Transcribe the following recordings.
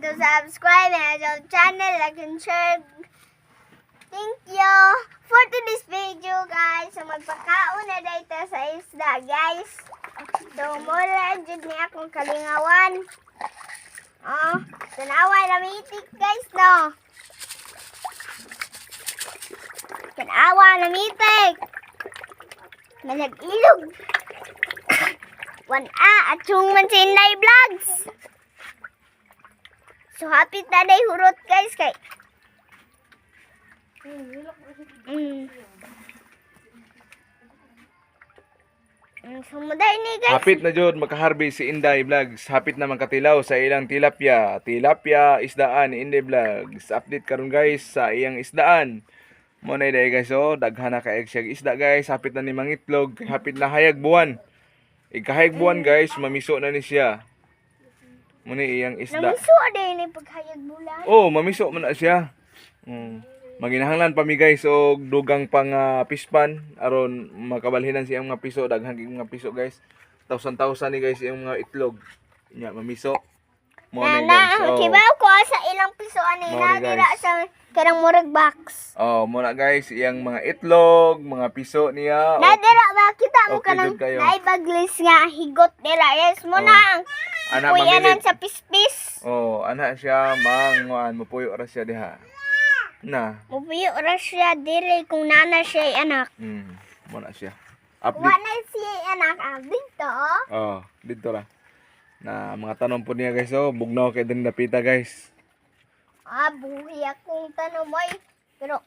to subscribe and our channel, like and share. Thank you for today's video, guys. So, magpakaon na dito sa isda, guys. Dumura, dyan niya akong kalingawan. Oh, tanawa na mitik, guys, no? Tanawa na mitik. Manag-ilog. One A at yung man sa Inday Vlogs. So, happy na day hurot, guys, kay... Mm. Mm, sumuday ni guys. Hapit na jud makaharbi si Inday Vlogs. Hapit na makatilaw sa ilang tilapia. Tilapia isdaan ni Inday Vlogs. Update karon guys sa iyang isdaan. Mo na day guys oh, daghan na ka siya isda guys. Hapit na ni mangitlog, hapit na hayag buwan. Ikahayag buwan guys, mamiso na ni siya. Mo ni iyang isda. Namiso din ni paghayag bulan. Oh, mamiso man na siya. Mm. Maginahanglan pa mi guys og dugang pang ah, pispan aron makabalhinan siyang mga piso daghang gig mga piso guys. Tausan-tausan ni guys yung mga itlog. Nya mamiso. Mo Na guys. Oh. kibaw ko sa ilang piso ani na dira sa karang murag box. Oh, mo na guys iyang mga itlog, mga piso niya. Na Oh, dira ba kita mo Okay, kanang naibaglis nga higot dira. Yes mo Oh. na ana kuyanan mamilit. sa pispis. Oh, ana siya manguan mupuyo ra siya diha. Na. Mupuyo ra siya diri kung nana siya ay anak. Mm, mo na siya. Update. na siya ay anak ah, dito. Oh, dito ra. Na mga tanong po niya guys, oh, bugnaw kay din napita guys. Ah, buhi akong tanamoy. Pero,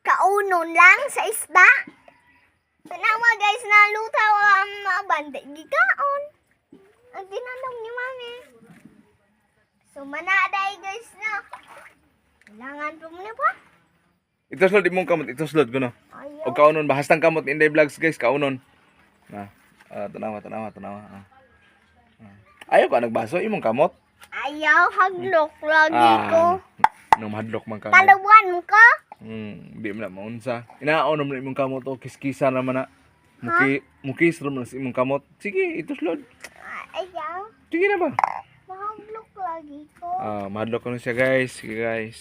kaunon lang sa isda. Tanawa guys, nalutaw ang mga banda. Gikaon. Ang tinanong ni mami. So, manaday guys na. Kailangan po muna pa. Ito slot imong kamot, ito slot kuno. Ayaw. O kaunon bahastang kamot in the vlogs guys, kaunon. Na. Ah, tanawa, tanawa, tanawa. Ah. Ah. Ayaw ka nagbaso imong kamot. Ayaw, haglok lagi Ah. ko. Nung mahadlok man ka. Talawan mo ka? Hmm, di mo na maunsa. Inaon naman imong kamot o kiskisa naman na. Muki, mukis naman sa imong kamot. Sige, ito slot. Ah, Ayaw. Sige na ba? Lagi ko. Ah, mahadlok ko na siya guys. Sige guys.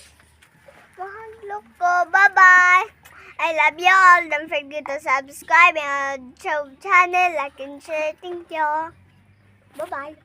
Mahaglok ko. Bye-bye. I love you all. Don't forget to subscribe and show channel, like and share. Thank you. Bye-bye.